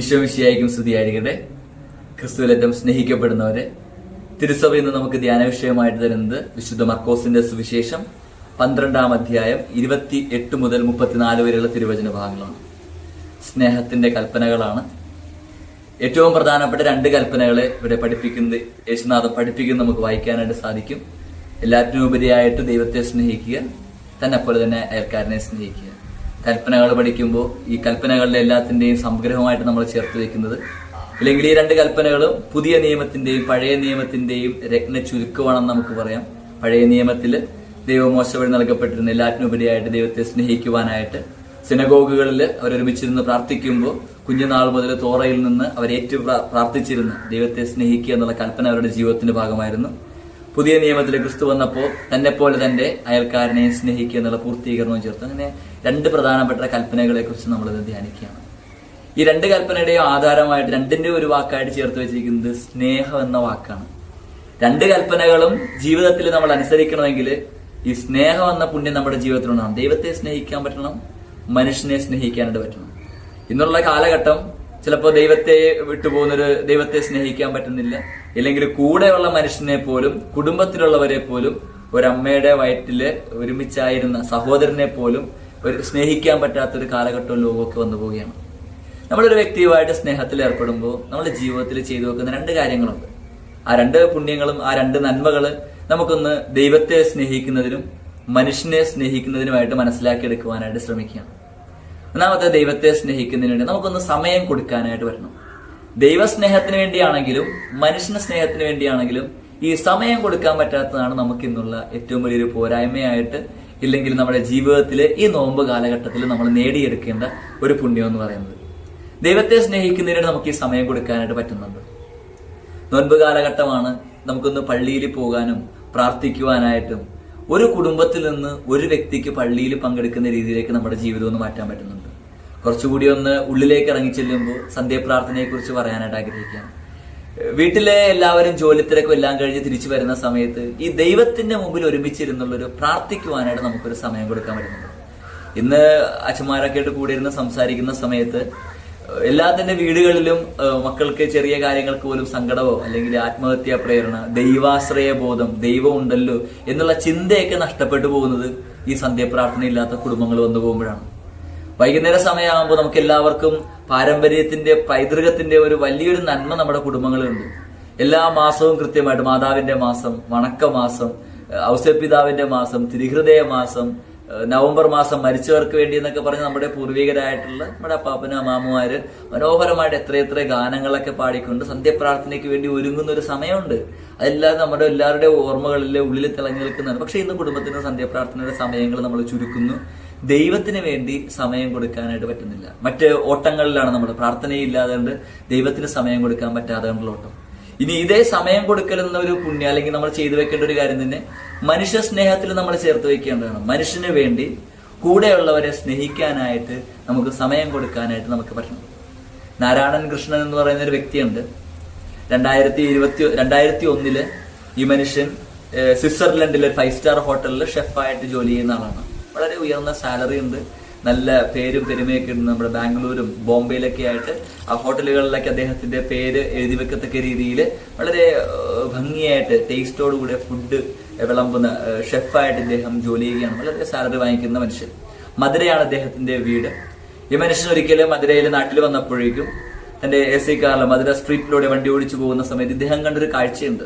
ഈശോ മിശിയായിരിക്കും സ്തുതിയായിരിക്കട്ടെ. ക്രിസ്തുവിലേറ്റം സ്നേഹിക്കപ്പെടുന്നവരെ തിരുസഭ ഇന്ന് നമുക്ക് ധ്യാന വിഷയമായിട്ട് തരുന്നത് വിശുദ്ധ മർക്കോസിന്റെ സുവിശേഷം പന്ത്രണ്ടാം അധ്യായം ഇരുപത്തി എട്ട് മുതൽ മുപ്പത്തിനാല് വരെയുള്ള തിരുവചന ഭാഗങ്ങളാണ്. സ്നേഹത്തിന്റെ കൽപ്പനകളാണ്. ഏറ്റവും പ്രധാനപ്പെട്ട രണ്ട് കൽപ്പനകളെ ഇവിടെ പഠിപ്പിക്കുന്നത് യേശുനാഥ പഠിപ്പിക്കുന്നത് നമുക്ക് വായിക്കാനായിട്ട് സാധിക്കും. എല്ലാറ്റിനും ഉപരിയായിട്ട് ദൈവത്തെ സ്നേഹിക്കുക തന്നെ പോലെ തന്നെ അയൽക്കാരനെ സ്നേഹിക്കുക. കൽപ്പനകൾ പഠിക്കുമ്പോൾ ഈ കൽപ്പനകളുടെ എല്ലാത്തിന്റെയും സംഗ്രഹമായിട്ട് നമ്മൾ ചേർത്ത് വെക്കുന്നത് അല്ലെങ്കിൽ ഈ രണ്ട് കൽപ്പനകളും പുതിയ നിയമത്തിന്റെയും പഴയ നിയമത്തിന്റെയും രത്ന ചുരുക്കമാണെന്ന് നമുക്ക് പറയാം. പഴയ നിയമത്തിൽ ദൈവമോശ വഴി നൽകപ്പെട്ടിരുന്ന എല്ലാറ്റിനുപരിയായിട്ട് ദൈവത്തെ സ്നേഹിക്കുവാനായിട്ട് സിനഗോഗുകളിൽ അവരൊരുമിച്ചിരുന്ന് പ്രാർത്ഥിക്കുമ്പോൾ കുഞ്ഞുനാൾ മുതൽ തോറയിൽ നിന്ന് അവരേറ്റു പ്രാർത്ഥിച്ചിരുന്നു ദൈവത്തെ സ്നേഹിക്കുക എന്നുള്ള കൽപ്പന അവരുടെ ജീവിതത്തിന്റെ ഭാഗമായിരുന്നു. പുതിയ നിയമത്തിൽ ക്രിസ്തു വന്നപ്പോൾ തന്നെ പോലെ തന്റെ അയൽക്കാരനെ സ്നേഹിക്കുക എന്നുള്ള പൂർത്തീകരണവും ചേർത്ത് അങ്ങനെ രണ്ട് പ്രധാനപ്പെട്ട കൽപ്പനകളെ കുറിച്ച് നമ്മൾ ധ്യാനിക്കുകയാണ്. ഈ രണ്ട് കൽപ്പനയുടെയും ആധാരമായിട്ട് രണ്ടിന്റെ ഒരു വാക്കായിട്ട് ചേർത്ത് വെച്ചിരിക്കുന്നത് സ്നേഹം എന്ന വാക്കാണ്. രണ്ട് കൽപ്പനകളും ജീവിതത്തിൽ നമ്മൾ അനുസരിക്കണമെങ്കിൽ ഈ സ്നേഹം എന്ന പുണ്യം നമ്മുടെ ജീവിതത്തിലുണ്ടാകും ദൈവത്തെ സ്നേഹിക്കാൻ പറ്റണം മനുഷ്യനെ സ്നേഹിക്കാനായിട്ട് പറ്റണം. ഇന്നുള്ള കാലഘട്ടം ചിലപ്പോൾ ദൈവത്തെ വിട്ടുപോകുന്നൊരു ദൈവത്തെ സ്നേഹിക്കാൻ പറ്റുന്നില്ല. ഇല്ലെങ്കിൽ കൂടെയുള്ള മനുഷ്യനെ പോലും കുടുംബത്തിലുള്ളവരെ പോലും ഒരമ്മയുടെ വയറ്റിൽ ഒരുമിച്ചായിരുന്ന സഹോദരനെ പോലും ഒരു സ്നേഹിക്കാൻ പറ്റാത്തൊരു കാലഘട്ടവും ലോകമൊക്കെ വന്നു പോവുകയാണ്. നമ്മളൊരു വ്യക്തിയുമായിട്ട് സ്നേഹത്തിൽ ഏർപ്പെടുമ്പോൾ നമ്മുടെ ജീവിതത്തിൽ ചെയ്തു വെക്കുന്ന രണ്ട് കാര്യങ്ങളുണ്ട്. ആ രണ്ട് പുണ്യങ്ങളും ആ രണ്ട് നന്മകൾ നമുക്കൊന്ന് ദൈവത്തെ സ്നേഹിക്കുന്നതിനും മനുഷ്യനെ സ്നേഹിക്കുന്നതിനുമായിട്ട് മനസ്സിലാക്കിയെടുക്കുവാനായിട്ട് ശ്രമിക്കുകയാണ്. ഒന്നാമത്തെ ദൈവത്തെ സ്നേഹിക്കുന്നതിന് വേണ്ടി നമുക്കൊന്ന് സമയം കൊടുക്കാനായിട്ട് വരണം. ദൈവസ്നേഹത്തിന് വേണ്ടിയാണെങ്കിലും മനുഷ്യ സ്നേഹത്തിന് വേണ്ടിയാണെങ്കിലും ഈ സമയം കൊടുക്കാൻ പറ്റാത്തതാണ് നമുക്ക് ഇന്നുള്ള ഏറ്റവും വലിയൊരു പോരായ്മയായിട്ട് ഇല്ലെങ്കിൽ നമ്മുടെ ജീവിതത്തിൽ ഈ നോമ്പ് കാലഘട്ടത്തിൽ നമ്മൾ നേടിയെടുക്കേണ്ട ഒരു പുണ്യം എന്ന് പറയുന്നത്. ദൈവത്തെ സ്നേഹിക്കുന്നതിന് നമുക്ക് ഈ സമയം കൊടുക്കാനായിട്ട് പറ്റുന്നുണ്ട്. നോൻപ് കാലഘട്ടമാണ് നമുക്കൊന്ന് പള്ളിയിൽ പോകാനും പ്രാർത്ഥിക്കുവാനായിട്ടും ഒരു കുടുംബത്തിൽ നിന്ന് ഒരു വ്യക്തിക്ക് പള്ളിയിൽ പങ്കെടുക്കുന്ന രീതിയിലേക്ക് നമ്മുടെ ജീവിതം ഒന്ന് മാറ്റാൻ പറ്റുന്നുണ്ട്. കുറച്ചുകൂടി ഒന്ന് ഉള്ളിലേക്ക് ഇറങ്ങി ചെല്ലുമ്പോൾ സന്ധ്യാപ്രാർത്ഥനയെ കുറിച്ച് പറയാനായിട്ട് ആഗ്രഹിക്കാം വീട്ടിലെ എല്ലാവരും ജോലി തിരക്കും എല്ലാം കഴിഞ്ഞ് തിരിച്ചു വരുന്ന സമയത്ത് ഈ ദൈവത്തിന്റെ മുമ്പിൽ ഒരുമിച്ചിരുന്നുള്ളൊരു പ്രാർത്ഥിക്കുവാനായിട്ട് നമുക്കൊരു സമയം കൊടുക്കാൻ പറ്റുന്നുണ്ട്. ഇന്ന് അച്ഛന്മാരൊക്കെ ആയിട്ട് കൂടെ ഇരുന്ന് സംസാരിക്കുന്ന സമയത്ത് എല്ലാത്തിന്റെ വീടുകളിലും മക്കൾക്ക് ചെറിയ കാര്യങ്ങൾക്ക് പോലും സങ്കടമോ അല്ലെങ്കിൽ ആത്മഹത്യാ പ്രേരണ ദൈവാശ്രയ ബോധം ദൈവം ഉണ്ടല്ലോ എന്നുള്ള ചിന്തയൊക്കെ നഷ്ടപ്പെട്ടു പോകുന്നത് ഈ സന്ധ്യപ്രാർത്ഥന ഇല്ലാത്ത കുടുംബങ്ങൾ വന്നു പോകുമ്പോഴാണ്. വൈകുന്നേര സമയമാകുമ്പോൾ നമുക്ക് എല്ലാവർക്കും പാരമ്പര്യത്തിന്റെ പൈതൃകത്തിന്റെ ഒരു വലിയൊരു നന്മ നമ്മുടെ കുടുംബങ്ങളിലുണ്ട്. എല്ലാ മാസവും കൃത്യമായിട്ട് മാതാവിന്റെ മാസം വണക്ക മാസം ഔസപിതാവിന്റെ മാസം തിരുഹൃദയ മാസം നവംബർ മാസം മരിച്ചവർക്ക് വേണ്ടി എന്നൊക്കെ പറഞ്ഞ് നമ്മുടെ പൂർവികരായിട്ടുള്ള നമ്മുടെ അപ്പാപ്പനും അമ്മാമ്മമാര് മനോഹരമായിട്ട് എത്രയെത്ര ഗാനങ്ങളൊക്കെ പാടിക്കൊണ്ട് സന്ധ്യപ്രാർത്ഥനയ്ക്ക് വേണ്ടി ഒരുങ്ങുന്ന ഒരു സമയമുണ്ട്. അതെല്ലാം നമ്മുടെ എല്ലാവരുടെയും ഓർമ്മകളിലെ ഉള്ളിൽ തിളങ്ങി നിൽക്കുന്നതാണ്. പക്ഷെ ഇന്ന് കുടുംബത്തിന് സന്ധ്യപ്രാർത്ഥനയുടെ സമയങ്ങൾ നമ്മൾ ചുരുക്കുന്നു. ദൈവത്തിന് വേണ്ടി സമയം കൊടുക്കാനായിട്ട് പറ്റുന്നില്ല. മറ്റ് ഓട്ടങ്ങളിലാണ് നമ്മൾ പ്രാർത്ഥനയില്ലാതെ ദൈവത്തിന് സമയം കൊടുക്കാൻ പറ്റാതെ ഓട്ടം. ഇനി ഇതേ സമയം കൊടുക്കലെന്ന ഒരു പുണ്യം അല്ലെങ്കിൽ നമ്മൾ ചെയ്തു വെക്കേണ്ട ഒരു കാര്യം തന്നെ മനുഷ്യ സ്നേഹത്തിൽ നമ്മൾ ചേർത്ത് വെക്കേണ്ടതാണ് മനുഷ്യന് വേണ്ടി കൂടെയുള്ളവരെ സ്നേഹിക്കാനായിട്ട് നമുക്ക് സമയം കൊടുക്കാനായിട്ട് നമുക്ക് പറ്റണം. നാരായണൻ കൃഷ്ണൻ എന്ന് പറയുന്ന ഒരു വ്യക്തിയുണ്ട്. രണ്ടായിരത്തി ഇരുപത്തി രണ്ടായിരത്തി ഒന്നിൽ ഈ മനുഷ്യൻ സ്വിറ്റ്സർലൻഡിലെ ഫൈവ് സ്റ്റാർ ഹോട്ടലിൽ ഷെഫായിട്ട് ജോലി ചെയ്യുന്ന ആളാണ്. വളരെ ഉയർന്ന സാലറി ഉണ്ട്. നല്ല പേരും പെരുമയൊക്കെ ഉണ്ട് നമ്മുടെ ബാംഗ്ലൂരും ബോംബെയിലൊക്കെ ആയിട്ട് ആ ഹോട്ടലുകളിലൊക്കെ അദ്ദേഹത്തിന്റെ പേര് എഴുതി വെക്കത്തക്ക രീതിയിൽ വളരെ ഭംഗിയായിട്ട് ടേസ്റ്റോട് കൂടെ ഫുഡ് വിളമ്പുന്ന ഷെഫായിട്ട് ഇദ്ദേഹം ജോലി ചെയ്യുകയാണ്. വളരെ സാലറി വാങ്ങിക്കുന്ന മനുഷ്യൻ. മധുരയാണ് അദ്ദേഹത്തിന്റെ വീട്. ഈ മനുഷ്യൻ ഒരിക്കലും മധുരയിൽ നാട്ടിൽ വന്നപ്പോഴേക്കും തന്റെ എ സി കാറിൽ മധുര സ്ട്രീറ്റിലൂടെ വണ്ടി ഓടിച്ചു പോകുന്ന സമയത്ത് ഇദ്ദേഹം കണ്ടൊരു കാഴ്ചയുണ്ട്.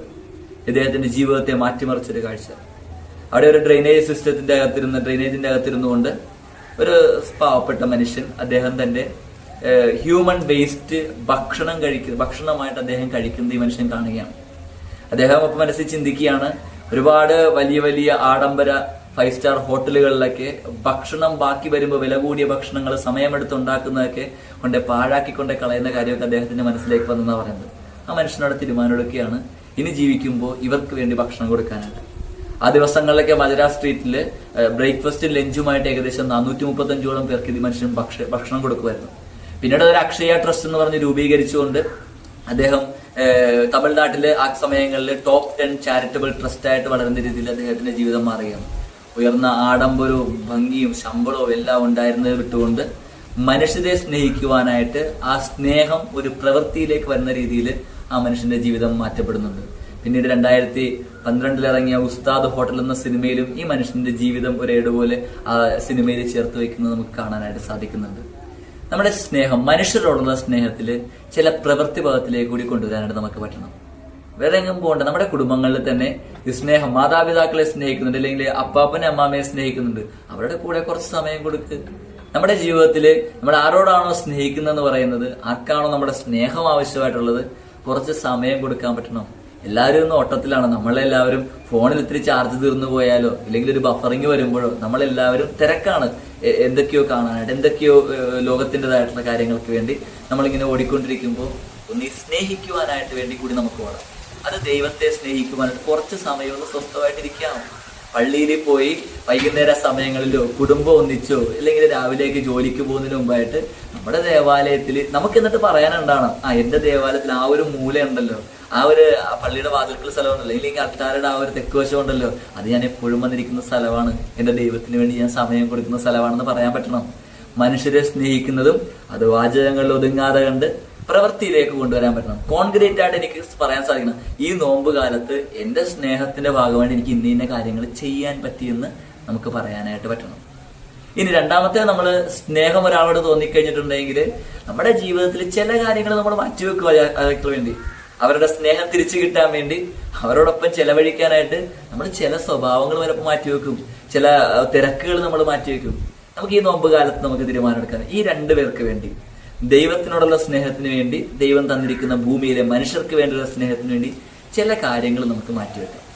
ഇദ്ദേഹത്തിന്റെ ജീവിതത്തെ മാറ്റിമറിച്ചൊരു കാഴ്ച. അവിടെ ഒരു ഡ്രെയിനേജ് സിസ്റ്റത്തിന്റെ അകത്തിരുന്ന് ഡ്രെയിനേജിന്റെ അകത്തിരുന്നുകൊണ്ട് ഒരു പാവപ്പെട്ട മനുഷ്യൻ അദ്ദേഹം തന്റെ ഹ്യൂമൻ വേസ്റ്റ് ഭക്ഷണം കഴിക്കുന്ന ഭക്ഷണമായിട്ട് അദ്ദേഹം കഴിക്കുന്നത് ഈ മനുഷ്യൻ കാണുകയാണ്. അദ്ദേഹം അപ്പൊ മനസ്സിൽ ചിന്തിക്കുകയാണ് ഒരുപാട് വലിയ വലിയ ആഡംബര ഫൈവ് സ്റ്റാർ ഹോട്ടലുകളിലൊക്കെ ഭക്ഷണം ബാക്കി വരുമ്പോൾ വില കൂടിയ ഭക്ഷണങ്ങൾ സമയമെടുത്തുണ്ടാക്കുന്നതൊക്കെ കൊണ്ട് പാഴാക്കിക്കൊണ്ട് കളയുന്ന കാര്യമൊക്കെ അദ്ദേഹത്തിന്റെ മനസ്സിലേക്ക് വന്നെന്നാണ് പറയുന്നത്. ആ മനുഷ്യനോട് തീരുമാനമെടുക്കുകയാണ്. ഇനി ജീവിക്കുമ്പോൾ ഇവർക്ക് വേണ്ടി ഭക്ഷണം കൊടുക്കാനായിട്ട്. ആ ദിവസങ്ങളിലൊക്കെ മധുര സ്ട്രീറ്റിൽ ബ്രേക്ക്ഫാസ്റ്റും ലഞ്ചുമായിട്ട് ഏകദേശം നാനൂറ്റി മുപ്പത്തഞ്ചോളം പേർക്ക് ഇത് മനുഷ്യൻ ഭക്ഷ- ഭക്ഷണം കൊടുക്കുമായിരുന്നു. പിന്നീട് ഒരു അക്ഷയ ട്രസ്റ്റ് എന്ന് പറഞ്ഞ് രൂപീകരിച്ചുകൊണ്ട് അദ്ദേഹം തമിഴ്നാട്ടിലെ ആ സമയങ്ങളിൽ ടോപ്പ് ടെൻ ചാരിറ്റബിൾ ട്രസ്റ്റ് ആയിട്ട് വളരുന്ന രീതിയിൽ അദ്ദേഹത്തിന്റെ ജീവിതം മാറുകയാണ്. ഉയർന്ന ആഡംബരവും ഭംഗിയും ശമ്പളവും എല്ലാം ഉണ്ടായിരുന്നത് വിട്ടുകൊണ്ട് മനുഷ്യരെ സ്നേഹിക്കുവാനായിട്ട് ആ സ്നേഹം ഒരു പ്രവൃത്തിയിലേക്ക് വരുന്ന രീതിയിൽ ആ മനുഷ്യന്റെ ജീവിതം മാറ്റപ്പെടുന്നുണ്ട്. പിന്നീട് രണ്ടായിരത്തി പന്ത്രണ്ടിൽ ഇറങ്ങിയ ഉസ്താദ് ഹോട്ടൽ എന്ന സിനിമയിലും ഈ മനുഷ്യന്റെ ജീവിതം ഒരേടുപോലെ ആ സിനിമയിൽ ചേർത്ത് വെക്കുന്നത് നമുക്ക് കാണാനായിട്ട് സാധിക്കുന്നുണ്ട്. നമ്മുടെ സ്നേഹം മനുഷ്യരോടുള്ള സ്നേഹത്തിൽ ചില പ്രവൃത്തി ഭാഗത്തിലേക്ക് കൂടി കൊണ്ടുവരാനായിട്ട് നമുക്ക് പറ്റണം. വേറെ എങ്ങും പോകണ്ട നമ്മുടെ കുടുംബങ്ങളിൽ തന്നെ ഈ സ്നേഹം മാതാപിതാക്കളെ സ്നേഹിക്കുന്നുണ്ട് അല്ലെങ്കിൽ അപ്പാപ്പനെ അമ്മാമ്മയെ സ്നേഹിക്കുന്നുണ്ട്. അവരുടെ കൂടെ കുറച്ച് സമയം കൊടുക്ക്. നമ്മുടെ ജീവിതത്തിൽ നമ്മൾ ആരോടാണോ സ്നേഹിക്കുന്നതെന്ന് പറയുന്നത് ആർക്കാണോ നമ്മുടെ സ്നേഹം ആവശ്യമായിട്ടുള്ളത് കുറച്ച് സമയം കൊടുക്കാൻ പറ്റണം. എല്ലാവരും ഒന്ന് ഓട്ടത്തിലാണ്. നമ്മളെല്ലാവരും ഫോണിൽ ഇത്തിരി ചാർജ് തീർന്നു പോയാലോ ഇല്ലെങ്കിൽ ഒരു ബഫറിങ് വരുമ്പോഴോ നമ്മളെല്ലാവരും തിരക്കാണ്. എന്തൊക്കെയോ കാണാനായിട്ട് എന്തൊക്കെയോ ലോകത്തിന്റെതായിട്ടുള്ള കാര്യങ്ങൾക്ക് വേണ്ടി നമ്മളിങ്ങനെ ഓടിക്കൊണ്ടിരിക്കുമ്പോൾ ഒന്ന് സ്നേഹിക്കുവാനായിട്ട് വേണ്ടി കൂടി നമുക്ക് ഓടാം. അത് ദൈവത്തെ സ്നേഹിക്കുവാനായിട്ട് കുറച്ച് സമയം ഒന്ന് സ്വസ്ഥമായിട്ടിരിക്കാം. പള്ളിയിൽ പോയി വൈകുന്നേര സമയങ്ങളിലോ കുടുംബം ഒന്നിച്ചോ അല്ലെങ്കിൽ രാവിലേക്ക് ജോലിക്ക് പോകുന്നതിന് മുമ്പായിട്ട് നമ്മുടെ ദേവാലയത്തിൽ നമുക്ക് എന്നിട്ട് പറയാനുണ്ടാണ് ആ എന്റെ ദേവാലയത്തിൽ ആ ഒരു മൂല ഉണ്ടല്ലോ ആ ഒരു പള്ളിയുടെ വാതിൽക്കൽ സ്ഥലമുണ്ടല്ലോ. അല്ലെങ്കിൽ അൾത്താരുടെ ആ ഒരു തെക്ക് വശം ഉണ്ടല്ലോ. അത് ഞാൻ എപ്പോഴും വന്നിരിക്കുന്ന സ്ഥലമാണ്. എന്റെ ദൈവത്തിന് വേണ്ടി ഞാൻ സമയം കൊടുക്കുന്ന സ്ഥലമാണെന്ന് പറയാൻ പറ്റണം. മനുഷ്യരെ സ്നേഹിക്കുന്നതും അത് വാചകങ്ങളിൽ ഒതുങ്ങാതെ കണ്ട് പ്രവൃത്തിയിലേക്ക് കൊണ്ടുവരാൻ പറ്റണം. കോൺക്രീറ്റ് ആയിട്ട് എനിക്ക് പറയാൻ സാധിക്കണം. ഈ നോമ്പ് കാലത്ത് എന്റെ സ്നേഹത്തിന്റെ ഭാഗമായി എനിക്ക് ഇന്ന ഇന്ന കാര്യങ്ങൾ ചെയ്യാൻ പറ്റിയെന്ന് നമുക്ക് പറയാനായിട്ട് പറ്റണം. ഇനി രണ്ടാമത്തെ നമ്മൾ സ്നേഹം ഒരാളോട് തോന്നിക്കഴിഞ്ഞിട്ടുണ്ടെങ്കിൽ നമ്മുടെ ജീവിതത്തിൽ ചില കാര്യങ്ങൾ നമ്മൾ മാറ്റിവെക്കുക അവർക്ക് വേണ്ടി. അവരുടെ സ്നേഹം തിരിച്ചു കിട്ടാൻ വേണ്ടി അവരോടൊപ്പം ചെലവഴിക്കാനായിട്ട് നമ്മൾ ചില സ്വഭാവങ്ങൾ വരപ്പോൾ മാറ്റിവെക്കും ചില തിരക്കുകൾ നമ്മൾ മാറ്റിവെക്കും നമുക്ക് ഈ നോമ്പ് കാലത്ത് നമുക്ക് തീരുമാനമെടുക്കാം. ഈ രണ്ടു പേർക്ക് വേണ്ടി. ദൈവത്തിനോടുള്ള സ്നേഹത്തിന് വേണ്ടി ദൈവം തന്നിരിക്കുന്ന ഭൂമിയിലെ മനുഷ്യർക്ക് വേണ്ടിയുള്ള സ്നേഹത്തിന് വേണ്ടി ചില കാര്യങ്ങൾ നമുക്ക് മാറ്റിവെക്കാം.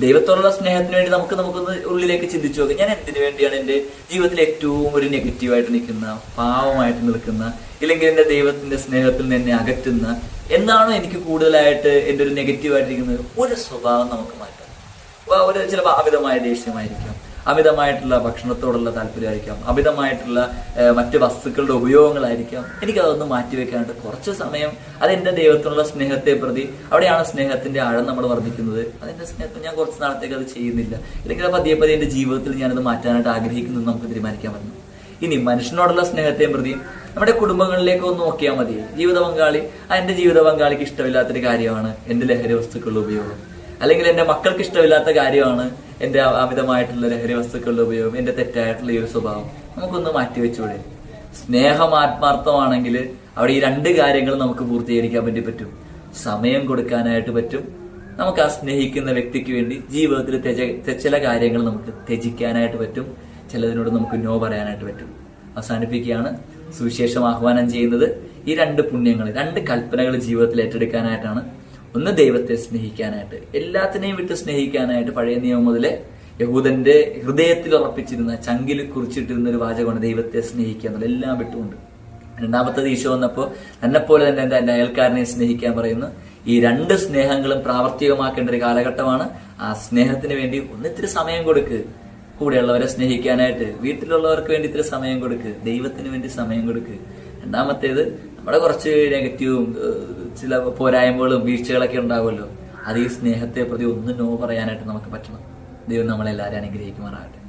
ദൈവത്തോടുള്ള സ്നേഹത്തിന് വേണ്ടി നമുക്ക് നമുക്കൊന്ന് ഉള്ളിലേക്ക് ചിന്തിച്ചു നോക്കാം. ഞാൻ എന്തിനു വേണ്ടിയാണ് എന്റെ ജീവിതത്തിൽ ഏറ്റവും ഒരു നെഗറ്റീവായിട്ട് നിൽക്കുന്ന പാവമായിട്ട് നിൽക്കുന്ന ഇല്ലെങ്കിൽ എന്റെ ദൈവത്തിന്റെ സ്നേഹത്തിൽ നിന്ന് എന്നെ അകറ്റുന്ന എന്താണോ എനിക്ക് കൂടുതലായിട്ട് എന്റെ ഒരു നെഗറ്റീവായിട്ടിരിക്കുന്നത്? ഒരു സ്വഭാവം നമുക്ക് മാറ്റാം. ഒരു ചിലപ്പോൾ അമിതമായ ദേഷ്യമായിരിക്കാം. അമിതമായിട്ടുള്ള ഭക്ഷണത്തോടുള്ള താല്പര്യമായിരിക്കാം. അമിതമായിട്ടുള്ള മറ്റ് വസ്തുക്കളുടെ ഉപയോഗങ്ങളായിരിക്കാം. എനിക്കതൊന്ന് മാറ്റിവെക്കാനായിട്ട് കുറച്ച് സമയം അതെന്റെ ദൈവത്തിനുള്ള സ്നേഹത്തെ പ്രതി അവിടെയാണ് സ്നേഹത്തിന്റെ ആഴം നമ്മൾ വർദ്ധിക്കുന്നത്. അതിന്റെ സ്നേഹത്തിൽ ഞാൻ കുറച്ച് നാളത്തേക്ക് അത് ചെയ്യുന്നില്ല. അല്ലെങ്കിൽ പതിയെ പതിയെ എന്റെ ജീവിതത്തിൽ ഞാനത് മാറ്റാനായിട്ട് ആഗ്രഹിക്കുന്നു നമുക്ക് തീരുമാനിക്കാൻ പറ്റും ഇനി മനുഷ്യനോടുള്ള സ്നേഹത്തെ പ്രതി നമ്മുടെ കുടുംബങ്ങളിലേക്ക് ഒന്ന് നോക്കിയാൽ മതി. ജീവിത പങ്കാളി ആ എന്റെ ജീവിത പങ്കാളിക്ക് ഇഷ്ടമില്ലാത്തൊരു കാര്യമാണ് എന്റെ ലഹരി വസ്തുക്കളുടെ ഉപയോഗം. അല്ലെങ്കിൽ എന്റെ മക്കൾക്ക് ഇഷ്ടമില്ലാത്ത കാര്യമാണ് എന്റെ അമിതമായിട്ടുള്ള ലഹരി വസ്തുക്കളുടെ ഉപയോഗം എന്റെ തെറ്റായിട്ടുള്ള ഈ ഒരു സ്വഭാവം നമുക്കൊന്ന് മാറ്റിവെച്ചൂടെ സ്നേഹം ആത്മാർത്ഥമാണെങ്കിൽ അവിടെ ഈ രണ്ട് കാര്യങ്ങൾ നമുക്ക് പൂർത്തീകരിക്കാൻ വേണ്ടി പറ്റും. സമയം കൊടുക്കാനായിട്ട് പറ്റും. നമുക്ക് ആ സ്നേഹിക്കുന്ന വ്യക്തിക്ക് വേണ്ടി ജീവിതത്തിൽ തെജ- ചില കാര്യങ്ങൾ നമുക്ക് ത്യജിക്കാനായിട്ട് പറ്റും. ചിലതിനോട് നമുക്ക് നോ പറയാനായിട്ട് പറ്റും. അവസാനിപ്പിക്കുകയാണ്. സുവിശേഷം ആഹ്വാനം ചെയ്യുന്നത് ഈ രണ്ട് പുണ്യങ്ങൾ രണ്ട് കൽപ്പനകൾ ജീവിതത്തിൽ ഏറ്റെടുക്കാനായിട്ടാണ് ഒന്ന് ദൈവത്തെ സ്നേഹിക്കാനായിട്ട് എല്ലാത്തിനെയും വിട്ട് സ്നേഹിക്കാനായിട്ട് പഴയ നിയമം മുതലേ യഹൂദന്റെ ഹൃദയത്തിൽ ഉറപ്പിച്ചിരുന്ന ചങ്കിൽ കുറിച്ചിട്ടിരുന്ന ഒരു വാചകമാണ് ദൈവത്തെ സ്നേഹിക്കുക എന്നുള്ള എല്ലാം വിട്ടുകൊണ്ട്. രണ്ടാമത്തത് ഈശോ വന്നപ്പോൾ പോലെ തന്നെ എന്റെ അയൽക്കാരനെ സ്നേഹിക്കാൻ പറയുന്നു. ഈ രണ്ട് സ്നേഹങ്ങളും പ്രാവർത്തികമാക്കേണ്ട ഒരു കാലഘട്ടമാണ്. ആ സ്നേഹത്തിന് വേണ്ടി ഒന്നിത്തിരി സമയം കൊടുക്ക്. കൂടെയുള്ളവരെ സ്നേഹിക്കാനായിട്ട് വീട്ടിലുള്ളവർക്ക് വേണ്ടി ഇത്തിരി സമയം കൊടുക്ക്. ദൈവത്തിന് വേണ്ടി സമയം കൊടുക്ക്. രണ്ടാമത്തേത് നമ്മുടെ കുറച്ച് നെഗറ്റീവും ചില പോരായ്മകളും വീഴ്ചകളൊക്കെ ഉണ്ടാവുമല്ലോ. അത് ഈ സ്നേഹത്തെ പ്രതി ഒന്ന് നോ പറയാനായിട്ട് നമുക്ക് പറ്റണം ദൈവം നമ്മളെല്ലാവരും അനുഗ്രഹിക്കുമാറാകട്ടെ.